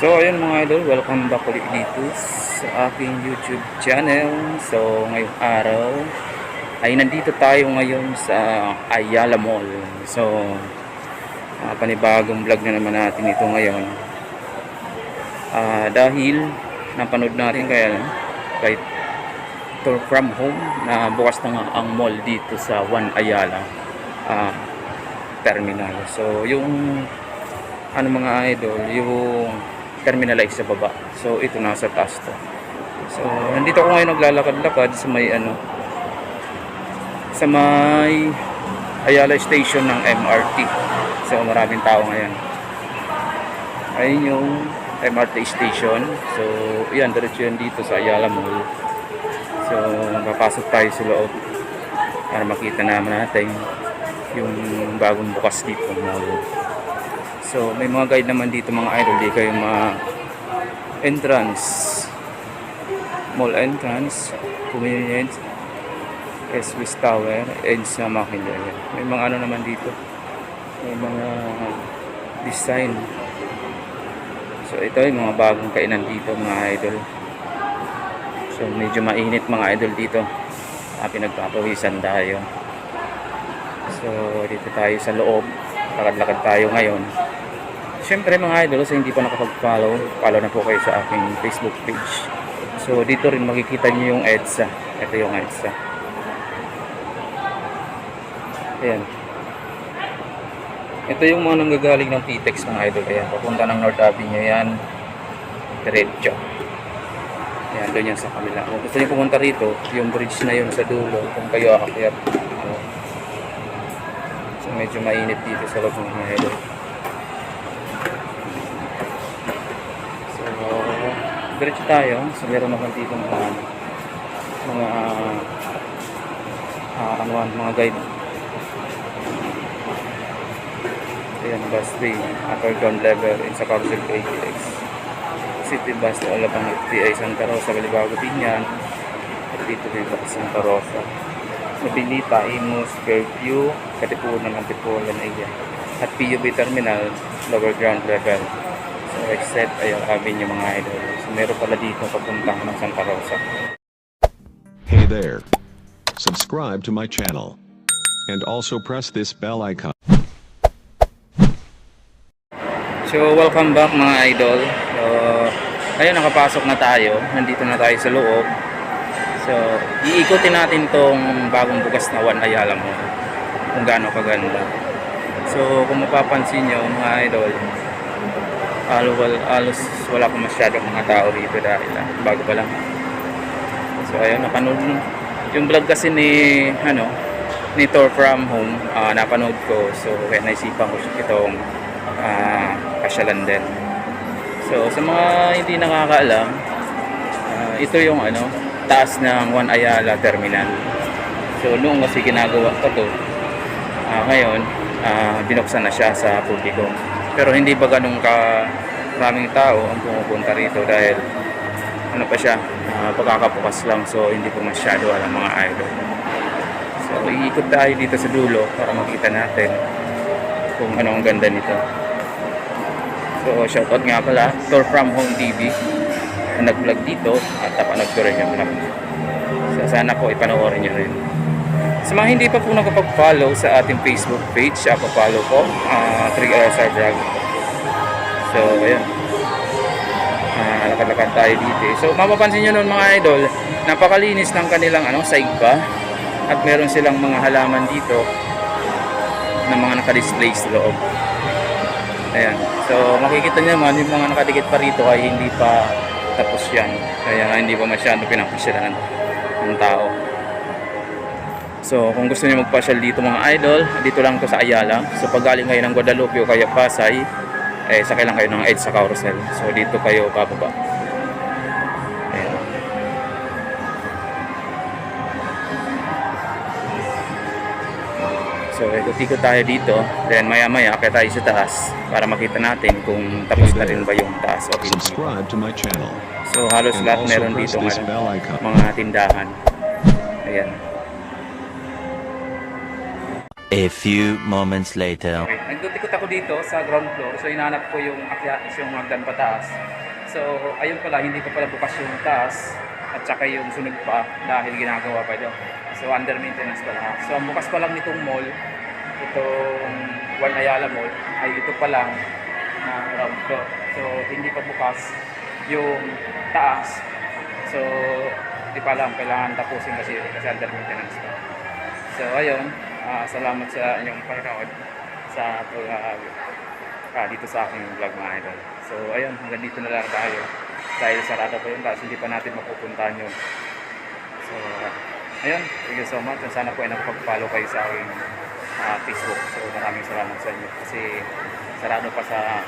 So ayun mga idol, welcome back ulit dito sa aking YouTube channel. So ngayong araw ay nandito tayo ngayon sa Ayala Mall. So ah, panibagong vlog na naman natin ito ngayon. Ah, dahil napanood natin kaya kay Tour from Home na bukas na nga ang mall dito sa One Ayala ah, Terminal. So yung ano mga idol, yung terminal ay sa baba. So ito nasa taas to. So nandito ako ngayon naglalakad-lakad sa may ano sa may Ayala Station ng MRT. So maraming tao ngayon. Ayun yung MRT station. So yan, diretso yan dito sa Ayala Mall. So papasok tayo sa loob para makita naman natin yung bagong bukas dito mall. So, may mga guide naman dito mga idol. Di kayo ma entrance. Mall entrance. Convenience. Swiss Tower. And sa Makilayan. May mga ano naman dito. May mga design. So, ito yung mga bagong kainan dito mga idol. So, medyo mainit mga idol dito. Ah, pinagpapawisan tayo. So, dito tayo sa loob. Lakad-lakad tayo ngayon. Siyempre mga idol, sa hindi pa nakapag-follow, follow na po kayo sa aking Facebook page. So dito rin makikita niyo yung EDSA. Ito yung EDSA. Ayan. Ito yung mga nanggagaling ng PTEX mga idol. Ayan, papunta ng North Avenue yan. Diretso. Ayan, doon yan sa kabila. Kung gusto niyo pumunta rito, yung bridge na yun sa dulo, kung kayo aakyat. ano. So medyo mainit dito sa loob mga idol. So, diretso tayo. So, meron naman dito mga mga ah, ano man, mga guide. Ayan, bus 3, upper ground level, in sa carousel KTX. City bus to Alabang FTA Santa Rosa, Balibago, Pinyan. At dito din sa Santa Rosa. Mabilita, Imus, Fairview, Katipunan, Antipolan, ayan. At PUB Terminal, lower ground level. So, except ayun, Avenue mga idol. Meron pala dito papuntang ng Santa Rosa. Hey there. Subscribe to my channel. And also press this bell icon. So, welcome back mga idol. So, ayun, nakapasok na tayo. Nandito na tayo sa loob. So, iikutin natin tong bagong bukas na One Ayala mo. Kung gaano kaganda. So, kung mapapansin nyo mga idol, alo, alos wala pa masyadong mga tao dito dahil ah, bago pa lang. So, ayun, napanood yung vlog kasi ni, ano, ni Tour From Home, ah, napanood ko. So, kaya naisipan ko itong ah, pasyalan din. So, sa mga hindi nakakaalam, ah, ito yung ano, taas ng One Ayala Terminal. So, noong kasi ginagawa pa to, ah, ngayon, ah, binuksan na siya sa publiko. Pero hindi ba ganun ka maraming tao ang pumupunta rito dahil ano pa siya, ah, pagkakabukas lang so hindi po masyado alam mga idol. So, iikot tayo dito sa dulo para makita natin kung ano ang ganda nito. So, shoutout nga pala, Tour From Home TV na nag-vlog dito at napanood ko rin yung vlog. So, sana po ipanoorin nyo rin. Sa mga hindi pa po nakapag-follow sa ating Facebook page, ako follow po, uh, 3RSR Vlog. So, ayan. Ah, lakad-lakad tayo dito. eh. So, mapapansin nyo nun mga idol, napakalinis ng kanilang ano, saigba. At meron silang mga halaman dito na mga naka-display sa loob. Ayan. So, makikita nyo naman, yung mga nakadikit pa rito ay hindi pa tapos yan. Kaya hindi pa masyado pinapasyalan ng tao. So kung gusto niyo magpasyal dito mga idol, dito lang to sa Ayala. So pag galing kayo ng Guadalupe o kaya Pasay, eh sakay lang kayo ng EDSA sa Carousel. So dito kayo bababa. Ayan. So ikot-ikot tayo dito. Then maya-maya kaya tayo sa taas para makita natin kung tapos na rin ba yung taas o hindi. So halos lahat meron dito icon. Mga tindahan. Ayan. A few moments later. Nagdutikot ako dito sa ground floor. So hinahanap ko yung akyat, yung hagdan pataas. So ayun pala, hindi pa pala bukas yung taas at saka yung sunod pa dahil ginagawa pa ito. So under maintenance pala. So ang bukas pa lang nitong mall, itong One Ayala Mall, ay ito pa lang na ground floor. So hindi pa bukas yung taas. So hindi pa lang, kailangan tapusin kasi kasi under maintenance pa. So ayun, ah, salamat sa inyong panonood sa pag ah, dito sa aking vlog mga idol. So ayun, hanggang dito na lang tayo. Dahil sarado pa yun, tapos hindi pa natin mapupuntahan yun. So ayun, thank you so much. And sana po ay nakapag-follow kayo sa aking ah, Facebook. So maraming salamat sa inyo. Kasi sarado pa sa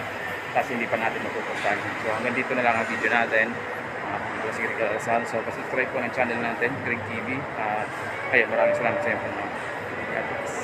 tapos hindi pa natin mapupuntahan. So hanggang dito na lang ang video natin. Uh, si Greg Alazar. So, subscribe po ng channel natin, Greg TV. At ayun, maraming salamat sa inyo. God bless.